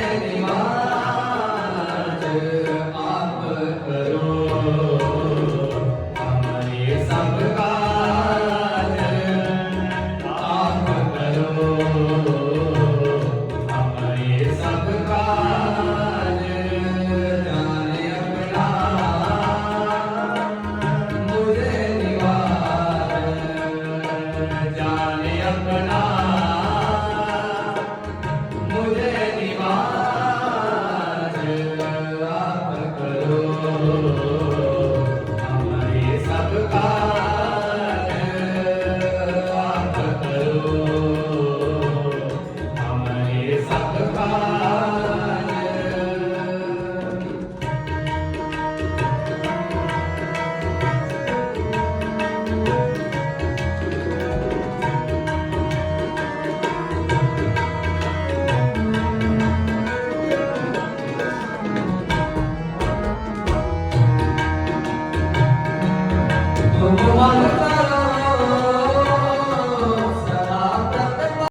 Come on,